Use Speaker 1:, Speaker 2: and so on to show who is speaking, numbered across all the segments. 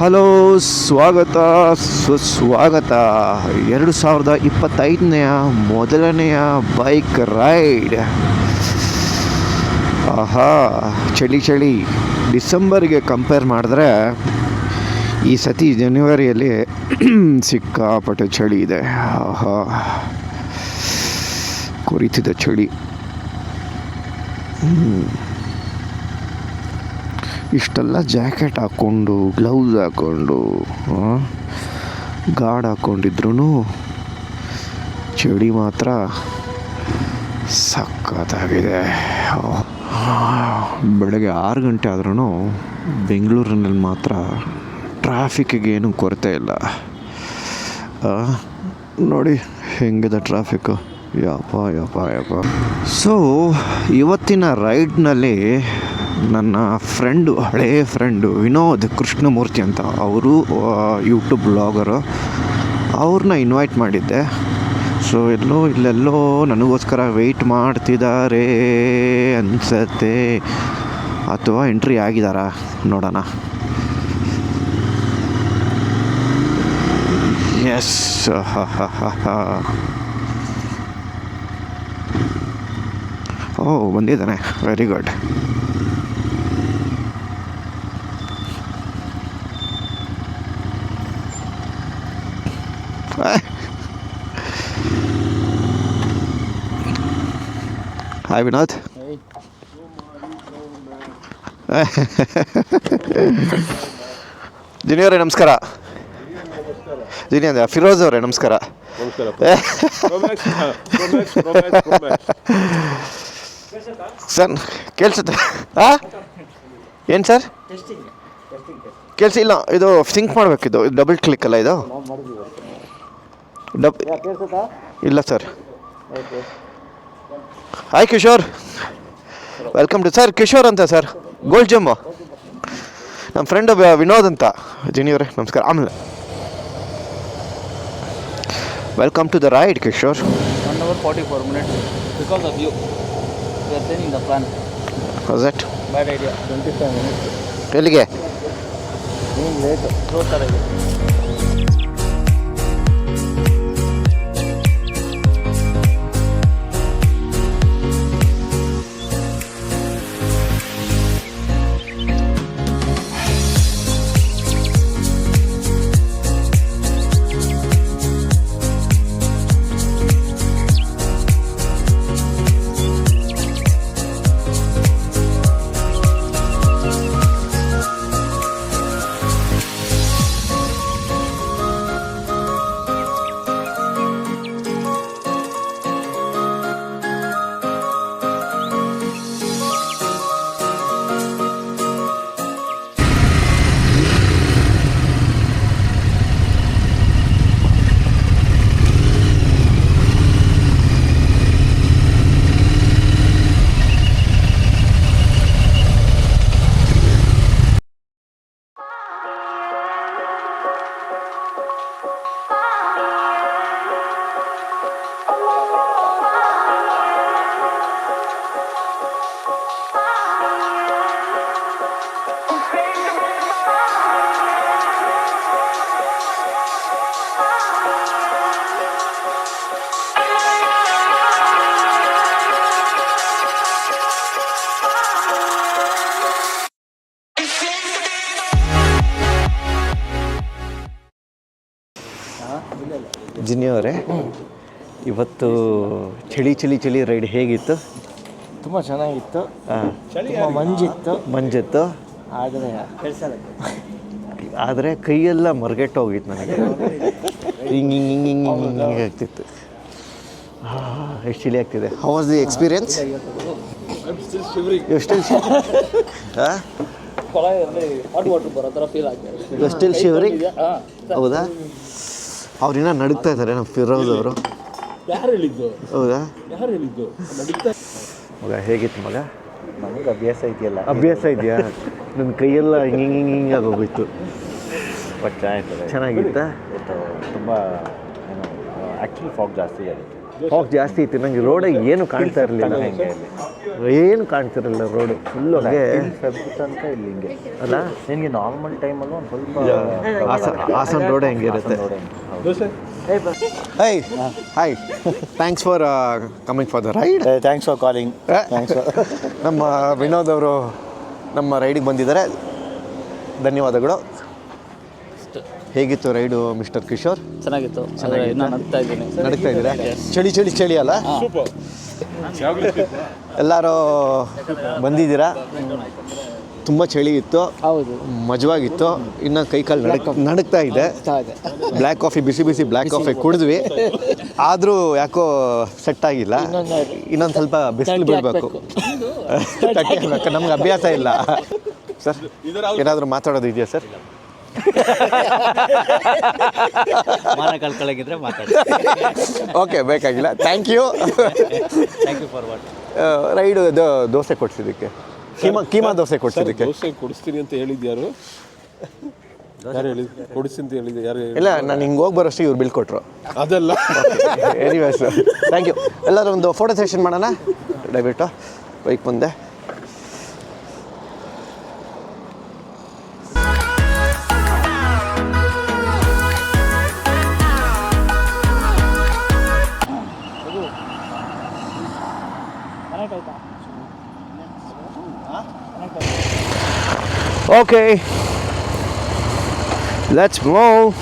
Speaker 1: Hello, ಸ್ವಾಗತ, ಸುಸ್ವಾಗತ. ಎರಡು ಸಾವಿರದ ಇಪ್ಪತ್ತೈದನೆಯ ಮೊದಲನೆಯ ಬೈಕ್ ರೈಡ್. ಆಹಾ, ಚಳಿ ಚಳಿ. ಡಿಸೆಂಬರ್ಗೆ ಕಂಪೇರ್ ಮಾಡಿದ್ರೆ ಈ ಸತಿ ಜನವರಿಯಲ್ಲಿ ಸಿಕ್ಕಾಪಟ್ಟೆ ಚಳಿ ಇದೆ. ಆಹಾ ಕುರಿತಿದೆ ಚಳಿ. ಇಷ್ಟೆಲ್ಲ ಜಾಕೆಟ್ ಹಾಕ್ಕೊಂಡು ಗ್ಲೌಸ್ ಹಾಕ್ಕೊಂಡು ಗಾರ್ಡ್ ಹಾಕ್ಕೊಂಡಿದ್ರು ಚಳಿ ಮಾತ್ರ ಸಖತ್ತಾಗಿದೆ. ಬೆಳಗ್ಗೆ ಆರು ಗಂಟೆ ಆದ್ರೂ ಬೆಂಗಳೂರಿನಲ್ಲಿ ಮಾತ್ರ ಟ್ರಾಫಿಕ್ಕಿಗೆ ಏನೂ ಕೊರತೆ ಇಲ್ಲ. ನೋಡಿ ಹೆಂಗಿದೆ ಟ್ರಾಫಿಕ್ಕು ಯಪ್ಪ ಯಪ್ಪ ಯಪ್ಪ. ಸೊ ಇವತ್ತಿನ ರೈಡ್ನಲ್ಲಿ ನನ್ನ ಫ್ರೆಂಡು, ಹಳೇ ಫ್ರೆಂಡು ವಿನೋದ್ ಕೃಷ್ಣಮೂರ್ತಿ ಅಂತ ಅವರು ಯೂಟ್ಯೂಬ್ ಬ್ಲಾಗರು, ಅವ್ರನ್ನ ಇನ್ವೈಟ್ ಮಾಡಿದ್ದೆ. ಸೊ ಎಲ್ಲೋ ಇಲ್ಲೆಲ್ಲೋ ನನಗೋಸ್ಕರ ವೆಯ್ಟ್ ಮಾಡ್ತಿದ್ದಾರೆ ಅನ್ಸತ್ತೆ. ಅಥವಾ ಎಂಟ್ರಿ ಆಗಿದಾರಾ ನೋಡೋಣ. ಎಸ್ ಹಾ ಹಾ ಹಾ ಹಾ ಓ, ಬಂದಿದ್ದಾನೆ. ವೆರಿ ಗುಡ್ ಹಾಯ್ ವಿನೋದ್ ಜಿನಿ ಅವರೇ ನಮಸ್ಕಾರ ಜಿನಿ ಅಂದ ಫಿರೋಜ್ ಅವರೇ ನಮಸ್ಕಾರ ಸರ್ ಕೇಳಿಸುತ್ತೆ. ಹಾಂ ಏನು ಸರ್ ಕೇಳಿಸಿ ಇಲ್ಲ ಇದು ಸಿಂಕ್ ಮಾಡಬೇಕಿದು ಡಬಲ್ ಕ್ಲಿಕ್ ಅಲ್ಲ ಇದು? ಡಬ್ ಇಲ್ಲ sir hi Kishore welcome to sir Kishore ಅಂತ ಸರ್ ಗೋಲ್ಡ್ ಜಮ್ಮು ನಮ್ಮ ಫ್ರೆಂಡ್ ವಿನೋದ್ ಅಂತ ಜಿನಿಯವರೇ ನಮಸ್ಕಾರ. ಆಮೇಲೆ welcome to the ride Kishore
Speaker 2: hour 44 minutes. Because of you. We are changing the.
Speaker 1: Was
Speaker 2: twenty 25 minutes.
Speaker 1: ಎಲ್ಲಿಗೆ?
Speaker 2: Late.
Speaker 1: ಜಿನಿಯವರೇ ಇವತ್ತು ಚಳಿ ಚಳಿ ಚಳಿ ರೈಡ್ ಹೇಗಿತ್ತು?
Speaker 2: ತುಂಬ ಚೆನ್ನಾಗಿತ್ತು.
Speaker 1: ಹಾಂ
Speaker 2: ತುಂಬ ಮಂಜಿತ್ತು.
Speaker 1: ಮಂಜಿತ್ತು.
Speaker 2: ಆದರೆ
Speaker 1: ಆದರೆ ಕೈಯೆಲ್ಲ ಮರ್ಗೆಟ್ಟು ಹೋಗಿತ್ತು ನನಗೆ. ಹಿಂಗೆ ಹಿಂಗೆ ಹಿಂಗೆ ಹಿಂಗೆ ಹಿಂಗೆ ಹಿಂಗೆ ಆಗ್ತಿತ್ತು. ಎಷ್ಟು ಚಳಿ ಆಗ್ತಿದೆ? ಹೌ ವಾಸ್ ದಿ ಎಕ್ಸ್ಪೀರಿಯನ್ಸ್ ಎಷ್ಟು ಶಿವರಿಂಗ್
Speaker 2: ಹಾಂ.
Speaker 1: ಹೌದಾ? ಅವ್ರಿನ್ನ ನಡುಗ್ತಾ ಇದ್ದಾರೆ ನಮ್ಮ ಫಿರೋಜ್ ಅವರು.
Speaker 2: ಯಾರು ಹೇಳಿದ್ದು?
Speaker 1: ಹೌದಾ?
Speaker 2: ಯಾರು ಹೇಳಿದ್ದು? ನಡುಕ್ತಾ
Speaker 1: ಮಗ ಹೇಗಿತ್ತು ಮಗ?
Speaker 3: ನನಗೆ ಅಭ್ಯಾಸ ಇದೆಯಲ್ಲ.
Speaker 1: ಅಭ್ಯಾಸ ಇದೆಯಾ? ನನ್ನ ಕೈಯೆಲ್ಲ ಹಿಂಗೆ ಹಿಂಗೆ ಹಿಂಗೆ ಹಿಂಗೆ ಆಗೋಗಿತ್ತು
Speaker 3: ಬಟ್
Speaker 1: ಚೆನ್ನಾಗಿತ್ತು?
Speaker 3: ಚೆನ್ನಾಗಿತ್ತಾ ತುಂಬ ಏನು ಆ್ಯಕ್ಚುಲಿ ಫಾಗ್ ಜಾಸ್ತಿ ಆಗುತ್ತೆ.
Speaker 1: ಫಾಗ್ ಜಾಸ್ತಿ ಇತ್ತು ನಂಗೆ ರೋಡ್ ಏನು ಕಾಣ್ತಾ ಇರಲಿಲ್ಲ.
Speaker 3: ಹೆಂಗೆ
Speaker 1: ಏನು ಕಾಣ್ತಿರಲ್ಲ ರೋಡು ಫುಲ್ಲು ಹಾಗೆ
Speaker 3: ತನಕ ಇಲ್ಲಿ ಹಿಂಗೆ.
Speaker 1: ಅಲ್ಲ?
Speaker 3: ನಿನಗೆ ನಾರ್ಮಲ್ ಟೈಮಲ್ಲೂ ಒಂದು ಸ್ವಲ್ಪ
Speaker 1: ಹಾಸನ್ ಹಾಸನ್ ರೋಡ್ ಹೆಂಗಿರುತ್ತೆ
Speaker 3: ಇರುತ್ತೆ
Speaker 1: hi hi thanks for coming for the ride
Speaker 3: thanks for calling thanks
Speaker 1: ನಮ್ಮ ವಿನೋದ್ ಅವರು ನಮ್ಮ ರೈಡಿಗೆ ಬಂದಿದ್ದಾರೆ. ಧನ್ಯವಾದಗಳು. ಹೇಗಿತ್ತು ರೈಡು ಮಿಸ್ಟರ್ ಕಿಶೋರ್?
Speaker 2: ಚೆನ್ನಾಗಿತ್ತು. ಚೆನ್ನಾಗಿತ್ತು? ಇನ್ನೂ ನಡ್ತಾ ಇದ್ದೀನಿ.
Speaker 1: ನಡೀತಾ ಇದ್ದೀರಾ? ಚಳಿ ಚಳಿ ಚಳಿ ಅಲ್ಲ? ಎಲ್ಲರೂ ಬಂದಿದ್ದೀರಾ? ತುಂಬ ಚಳಿ ಇತ್ತು.
Speaker 2: ಹೌದು.
Speaker 1: ಮಜವಾಗಿತ್ತು. ಇನ್ನು ಕೈ ಕಾಲು ನಡಕ್ ನಡಕ್ತಾ ಇದೆ. ಬ್ಲ್ಯಾಕ್ ಕಾಫಿ ಬಿಸಿ ಬಿಸಿ ಬ್ಲ್ಯಾಕ್ ಕಾಫಿ ಕುಡಿದ್ವಿ. ಆದರೂ ಯಾಕೋ ಸೆಟ್ ಆಗಿಲ್ಲ. ಇನ್ನೊಂದು ಸ್ವಲ್ಪ ಬಿಸಿಲು ಬಿಡಬೇಕು. ತಟ್ಟೆ ಹಾಕ್ಬೇಕು ನಮ್ಗೆ ಅಭ್ಯಾಸ ಇಲ್ಲ. ಸರ್ ಏನಾದರೂ ಮಾತಾಡೋದು ಇದೆಯಾ ಸರ್
Speaker 2: ಮಾನ ಕಳ್ಕೊಳಗಿದ್ರೆ ಮಾತಾಡಿ.
Speaker 1: ಓಕೆ ಬೇಕಾಗಿಲ್ಲ. Thank you
Speaker 2: thank you for what
Speaker 1: ride ಇದು ದೋಸೆ ಕೊಡ್ಸಿದ್ದಕ್ಕೆ. ಕೀಮಾ ಕೀಮಾ ದೋಸೆ ಕೊಡ್ಸಿದ್ದಕ್ಕೆ.
Speaker 4: ದೋಸೆ ಕೊಡಿಸ್ತೀನಿ ಅಂತ ಹೇಳಿದ್ಯಾರು ಯಾರು? ಹೇಳಿದ್ರು ಕೊಡಿಸಿ ಅಂತ ಹೇಳಿದ್ದೆ ಯಾರು ಹೇಳಿದ್ರು?
Speaker 1: ಇಲ್ಲ ನಾನು ಹಿಂಗೆ ಹೋಗಿ ಬರೋಷ್ಟು ಇವ್ರು ಬಿಲ್ ಕೊಟ್ಟರು
Speaker 4: ಅದಲ್ಲ.
Speaker 1: ಎನಿವೇಸ್ ಥ್ಯಾಂಕ್ ಯು ಎಲ್ಲರೂ ಒಂದು ಫೋಟೋ ಸೆಷನ್ ಮಾಡೋಣ? ದಯವಿಟ್ಟು. ಬೈಕ್ ಮುಂದೆ. okay let's blow.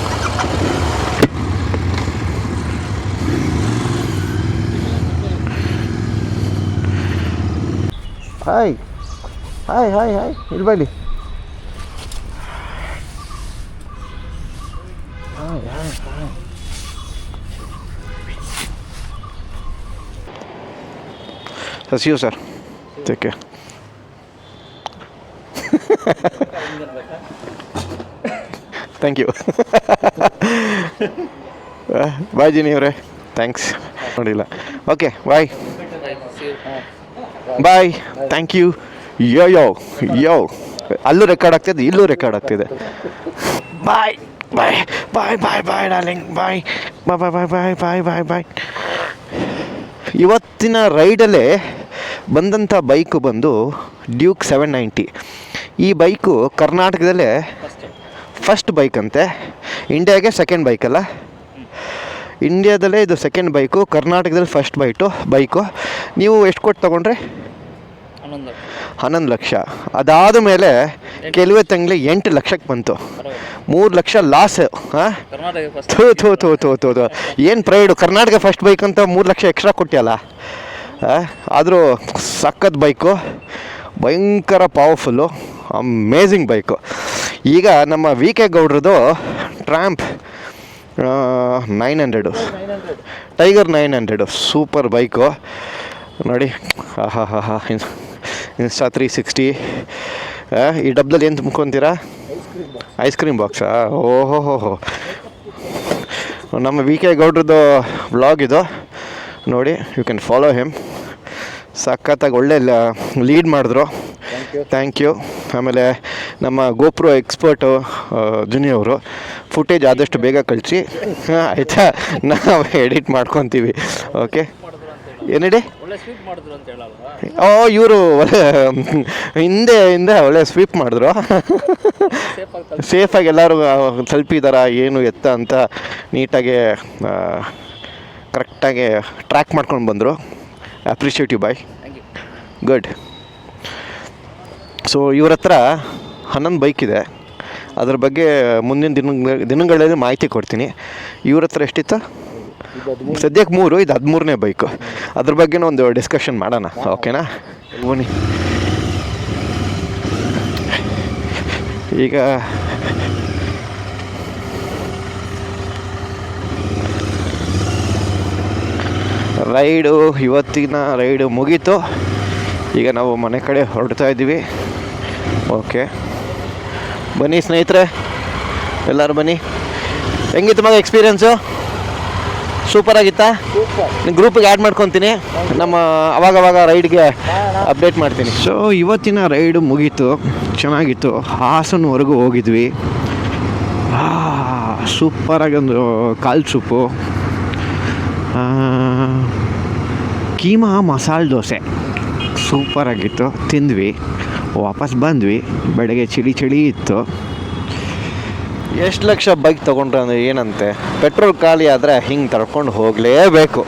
Speaker 1: hi hi hi hi everybody Así you? Sí. Te queda. Thank you bye Jini ಅವರೇ. ಥ್ಯಾಂಕ್ಸ್ ನೋಡಿಲ್ಲ. Okay bye bye thank you yo yo yo ಅಲ್ಲೂ record ಆಗ್ತಿದೆ, ಇಲ್ಲೂ ರೆಕಾರ್ಡ್ ಆಗ್ತಿದೆ. ಬಾಯ್ ಬಾಯ್ ಬಾಯ್ ಬಾಯ್ ಬಾಯ್ darling ಬಾಯ್ ಬಾಯ್ ಬಾಯ್ ಬಾಯ್ ಬಾಯ್ ಬಾಯ್ ಬಾಯ್ ಬಾಯ್ ಇವತ್ತಿನ ರೈಡಲ್ಲೇ ಬಂದಂಥ ಬೈಕು ಬಂದು ಡ್ಯೂಕ್ ಸೆವೆನ್ ನೈಂಟಿ ಈ ಬೈಕು ಕರ್ನಾಟಕದಲ್ಲೇ ಫಸ್ಟ್ ಬೈಕ್ ಅಂತೆ. ಇಂಡಿಯಾಗೆ ಸೆಕೆಂಡ್ ಬೈಕಲ್ಲ ಇಂಡಿಯಾದಲ್ಲೇ ಇದು ಸೆಕೆಂಡ್ ಬೈಕು ಕರ್ನಾಟಕದಲ್ಲಿ ಫಸ್ಟ್ ಬೈಟು ಬೈಕು. ನೀವು ಎಷ್ಟು ಕೊಟ್ಟು ತೊಗೊಂಡ್ರಿ?
Speaker 2: ಹನ್ನೊಂದು
Speaker 1: ಲಕ್ಷ. ಅದಾದ ಮೇಲೆ ಕೆಲವೇ ತಿಂಗಳು ಎಂಟು ಲಕ್ಷಕ್ಕೆ ಬಂತು. ಮೂರು ಲಕ್ಷ ಲಾಸ್ ಹಾಂ? ಥೂ ಥೂ ಥೂ ಥೂ ಥೂ ಥೂ. ಏನು ಪ್ರೈಡು ಕರ್ನಾಟಕ ಫಸ್ಟ್ ಬೈಕ್ ಅಂತ ಮೂರು ಲಕ್ಷ ಎಕ್ಸ್ಟ್ರಾ ಕೊಟ್ಟಿಯಲ್ಲ? ಆದರೂ ಸಖತ್ ಬೈಕು ಭಯಂಕರ ಪವರ್ಫುಲ್ಲು ಅಮೇಝಿಂಗ್ ಬೈಕು ಈಗ ನಮ್ಮ V K ಗೌಡ್ರದ್ದು Triumph nine hundred Tiger nine hundred super bike ನೋಡಿ ಹಾಂ ಹಾಂ ಹಾ ಇನ್ಸ್ಟಾ ತ್ರೀ ಸಿಕ್ಸ್ಟಿ ಈ ಡಬ್ದಲ್ಲಿ ಏನು ತುಂಬ್ಕೊತೀರಾ? ಐಸ್ ಕ್ರೀಮ್ ಬಾಕ್ಸಾ ಓಹೋ ಹೋ ಹೋ ನಮ್ಮ ವಿ ಕೆ ಗೌಡ್ರದ್ದು ಬ್ಲಾಗ್ ಇದು. ನೋಡಿ ಯು ಕ್ಯಾನ್ ಫಾಲೋ ಹಿಮ್ ಸಖತ್ತಾಗಿ ಒಳ್ಳೆ, ಲೀಡ್ ಮಾಡಿದ್ರು. ಥ್ಯಾಂಕ್ ಯು ಆಮೇಲೆ ನಮ್ಮ ಗೋಪ್ರೋ ಎಕ್ಸ್ಪರ್ಟು ಜುನಿ ಅವರು ಫುಟೇಜ್ ಆದಷ್ಟು ಬೇಗ ಕಳಿಸಿ. ಆಯಿತಾ? ನಾವು ಎಡಿಟ್ ಮಾಡ್ಕೊತೀವಿ. ಓಕೆ ಏನಿಡಿ ಓ ಇವರು ಒಳ್ಳೆ ಹಿಂದೆ ಹಿಂದೆ ಒಳ್ಳೆ ಸ್ವೀಪ್ ಮಾಡಿದ್ರು. ಸೇಫಾಗಿ ಎಲ್ಲರೂ ತಲುಪಿದಾರ ಏನು ಎತ್ತ ಅಂತ ನೀಟಾಗಿ ಕರೆಕ್ಟಾಗಿ ಟ್ರ್ಯಾಕ್ ಮಾಡ್ಕೊಂಡು ಬಂದರು. Appreciative bye
Speaker 2: thank you
Speaker 1: good so ಇವ್ರ ಹತ್ರ ಹನ್ನೊಂದು ಬೈಕ್ ಇದೆ. ಅದ್ರ ಬಗ್ಗೆ ಮುಂದಿನ ದಿನ, ದಿನಗಳಲ್ಲಿ ಮಾಹಿತಿ ಕೊಡ್ತೀನಿ. ಇವ್ರ ಹತ್ರ ಎಷ್ಟಿತ್ತು? ಸದ್ಯಕ್ಕೆ ಮೂರು, ಇದು ಹದಿಮೂರನೇ ಬೈಕು ಅದ್ರ ಬಗ್ಗೆನೂ ಒಂದು ಡಿಸ್ಕಷನ್ ಮಾಡೋಣ. ಓಕೆನಾ ಬನ್ನಿ. ಈಗ ರೈಡು, ಇವತ್ತಿನ ರೈಡು ಮುಗೀತು. ಈಗ ನಾವು ಮನೆ ಕಡೆ ಹೊರಡ್ತಾ ಇದ್ದೀವಿ. ಓಕೆ. ಬನ್ನಿ ಸ್ನೇಹಿತರೆ, ಎಲ್ಲರೂ ಬನ್ನಿ. ಹೆಂಗಿತ್ತು ಮಗ ಎಕ್ಸ್ಪೀರಿಯನ್ಸು ಸೂಪರ್ ಆಗಿತ್ತಾ? ಗ್ರೂಪಿಗೆ ಆ್ಯಡ್ ಮಾಡ್ಕೊತೀನಿ. ನಮ್ಮ ಅವಾಗ ಅವಾಗ ರೈಡ್ಗೆ ಅಪ್ಡೇಟ್ ಮಾಡ್ತೀನಿ. ಸೊ ಇವತ್ತಿನ ರೈಡು ಮುಗೀತು, ಚೆನ್ನಾಗಿತ್ತು. ಹಾಸನವರೆಗೂ ಹೋಗಿದ್ವಿ. ಸೂಪರಾಗಿ ಒಂದು ಕಾಲು ಸೂಪು ಕೀಮಾ ಮಸಾಲೆ ದೋಸೆ. ಸೂಪರಾಗಿತ್ತು ತಿಂದ್ವಿ. ವಾಪಸ್ ಬಂದ್ವಿ. ಬೆಳಗ್ಗೆ ಚಳಿ ಚಳಿ ಇತ್ತು. ಎಷ್ಟು ಲಕ್ಷ ಬೈಕ್ ತೊಗೊಂಡ್ರೆ ಅಂದರೆ ಏನಂತೆ? ಪೆಟ್ರೋಲ್ ಖಾಲಿ ಆದರೆ ಹಿಂಗೆ ತಡ್ಕೊಂಡು ಹೋಗಲೇಬೇಕು.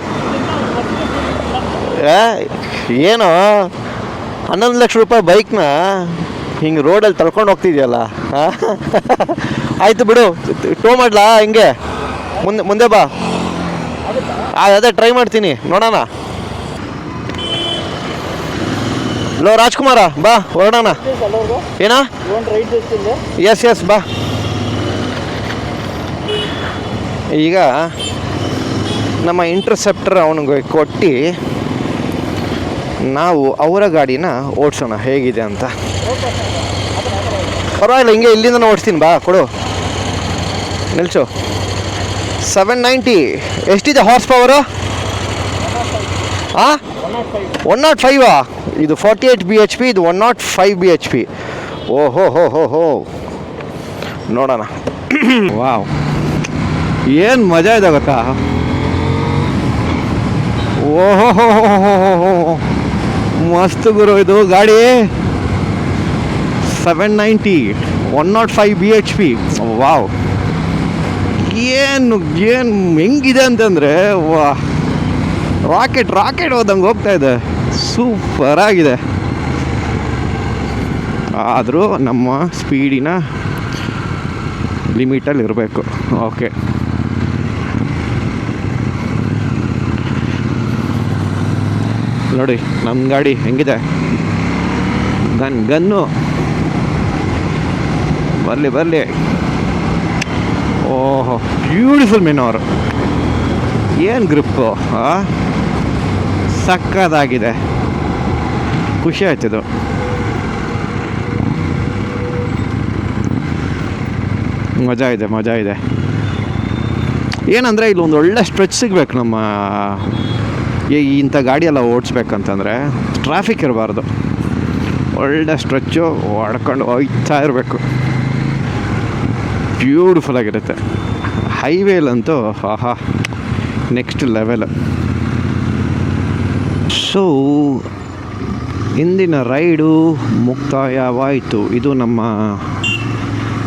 Speaker 1: ಏನೋ? ಹನ್ನೊಂದು ಲಕ್ಷ ರೂಪಾಯಿ ಬೈಕ್ನ ಹಿಂಗೆ ರೋಡಲ್ಲಿ ತಳ್ಕೊಂಡು ಹೋಗ್ತಿದ್ಯಲ್ಲ ಆಯಿತು ಬಿಡು ಟೋ ಮಾಡ್ಲಾ ಹಿಂಗೆ? ಮುಂದೆ ಮುಂದೆ ಬಾ. ಅದೇ ಟ್ರೈ ಮಾಡ್ತೀನಿ, ನೋಡೋಣ. ಲೋ ರಾಜ್ಕುಮಾರ ಬಾ, ಹೊರಡೋಣ. ಏನಾ? ಎಸ್ ಎಸ್ ಬಾ. ಈಗ ನಮ್ಮ ಇಂಟರ್ಸೆಪ್ಟರ್ ಅವನಿಗೆ ಕೊಟ್ಟು ನಾವು ಅವರ ಗಾಡಿನ ಓಡಿಸೋಣ, ಹೇಗಿದೆ ಅಂತ. ಪರವಾಗಿಲ್ಲ, ಹಿಂಗೆ ಇಲ್ಲಿಂದ ಓಡಿಸ್ತೀನಿ, ಬಾ, ಕೊಡು. ನಿಲ್ಸು. ಸೆವೆನ್ ನೈಂಟಿ ಎಷ್ಟಿದೆ ಹಾರ್ಸ್ ಪವರು ಹಾಂ ಒನ್ ನಾಟ್ ಫೈವಾ ಇದು forty eight B H P ಇದು one nought five B H P ಓಹೋ, ಹೋ ಹೋ ಹೋ. ನೋಡೋಣ. ವಾವ್. ಏನು ಮಜಾ ಇದೆ ಗೊತ್ತಾ? ಓಹೋ ಮಸ್ತ್ ಗುರು ಇದು ಗಾಡಿ. Seven ninety one nought five B H P wow. ಏನು ಏನು, ಹೆಂಗಿದೆ ಅಂತಂದರೆ ವಾ ರಾಕೆಟ್ ರಾಕೆಟ್ ಹೋದಂಗೆ ಹೋಗ್ತಾ ಇದೆ. ಸೂಪರ್ ಆಗಿದೆ ಆದರೂ ನಮ್ಮ ಸ್ಪೀಡಿನ ಲಿಮಿಟಲ್ಲಿ ಇರಬೇಕು. ಓಕೆ. ನೋಡಿ ನಮ್ಮ ಗಾಡಿ ಹೆಂಗಿದೆ? Gun gun. ಬರಲಿ ಬರಲಿ. ಓಹೋ, ಬ್ಯೂಟಿಫುಲ್ ಅವರು ಏನು ಗ್ರಿಪ್ಪು ಸಕ್ಕದಾಗಿದೆ. ಖುಷಿ ಆಯ್ತಿದು ಮಜಾ ಇದೆ ಮಜಾ ಇದೆ. ಏನಂದರೆ ಇಲ್ಲಿ ಒಂದು ಒಳ್ಳೆ ಸ್ಟ್ರೆಚ್ ಸಿಗ್ಬೇಕು ನಮ್ಮ ಇಂಥ ಗಾಡಿಯೆಲ್ಲ ಓಡಿಸ್ಬೇಕಂತಂದರೆ ಟ್ರಾಫಿಕ್ ಇರಬಾರ್ದು. ಒಳ್ಳೆ ಸ್ಟ್ರೆಚ್ಚು ಹೊಡ್ಕೊಂಡು ಹೋಗ್ತಾ ಇರಬೇಕು. ಬ್ಯೂಟಿಫುಲ್ ಆಗಿರುತ್ತೆ. ಹೈವೇಲಂತೂ ಆಹಾ ನೆಕ್ಸ್ಟ್ ಲೆವೆಲ್ ಸೊ, ಇಂದಿನ ರೈಡು ಮುಕ್ತಾಯವಾಯಿತು. ಇದು ನಮ್ಮ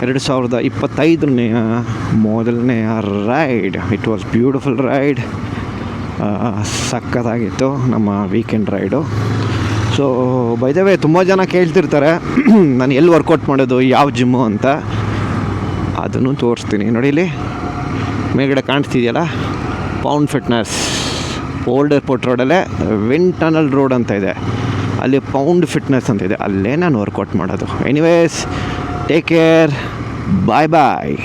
Speaker 1: ಎರಡು ಸಾವಿರದ ಇಪ್ಪತ್ತೈದನೆಯ ಮೊದಲನೆಯ ride. It was beautiful ride ಸಕ್ಕತ್ತಾಗಿತ್ತು ನಮ್ಮ ವೀಕೆಂಡ್ ರೈಡು. ಸೊ ಬೈದವೇ ತುಂಬ ಜನ ಕೇಳ್ತಿರ್ತಾರೆ, ನಾನು ಎಲ್ಲಿ ವರ್ಕೌಟ್ ಮಾಡೋದು, ಯಾವ ಜಿಮ್ಮು ಅಂತ. ಅದನ್ನು ತೋರಿಸ್ತೀನಿ. ನೋಡಿ ಇಲ್ಲಿ ಮೇಲ್ಗಡೆ ಕಾಣಿಸ್ತಿದೆಯಲ್ಲ ಪೌಂಡ್ ಫಿಟ್ನೆಸ್ ಓಲ್ಡ್ ಏರ್ಪೋರ್ಟ್ ರೋಡಲ್ಲೇ ವಿನ್ ಟನಲ್ ರೋಡ್ ಅಂತ ಇದೆ. ಅಲ್ಲಿ ಪೌಂಡ್ ಫಿಟ್ನೆಸ್ ಅಂತ ಇದೆ. ಅಲ್ಲೇ ನಾನು ವರ್ಕೌಟ್ ಮಾಡೋದು. Anyways take care bye bye